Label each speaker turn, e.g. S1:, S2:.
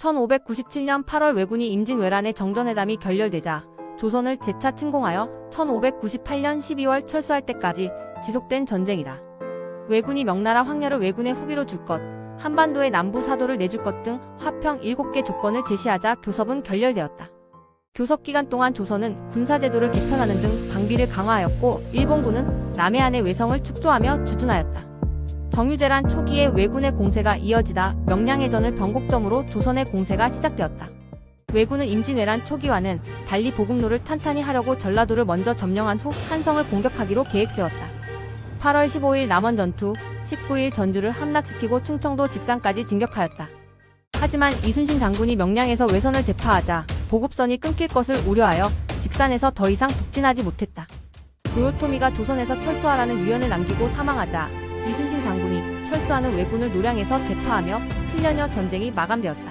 S1: 1597년 8월 왜군이 임진왜란의 정전회담이 결렬되자 조선을 재차 침공하여 1598년 12월 철수할 때까지 지속된 전쟁이다. 왜군이 명나라 황녀를 왜군의 후비로 줄 것, 한반도의 남부 사도를 내줄 것 등 화평 7개 조건을 제시하자 교섭은 결렬되었다. 교섭 기간 동안 조선은 군사제도를 개편하는 등 방비를 강화하였고 일본군은 남해안의 외성을 축조하며 주둔하였다. 정유재란 초기에 왜군의 공세가 이어지다 명량해전을 변곡점으로 조선의 공세가 시작되었다. 왜군은 임진왜란 초기와는 달리 보급로를 탄탄히 하려고 전라도를 먼저 점령한 후 한성을 공격하기로 계획 세웠다. 8월 15일 남원 전투, 19일 전주를 함락시키고 충청도 직산까지 진격하였다. 하지만 이순신 장군이 명량에서 외선을 대파하자 보급선이 끊길 것을 우려하여 직산에서 더 이상 북진하지 못했다. 도요토미가 조선에서 철수하라는 유언을 남기고 사망하자 이순신 장군이 철수하는 왜군을 노량에서 대파하며 7년여 전쟁이 마감되었다.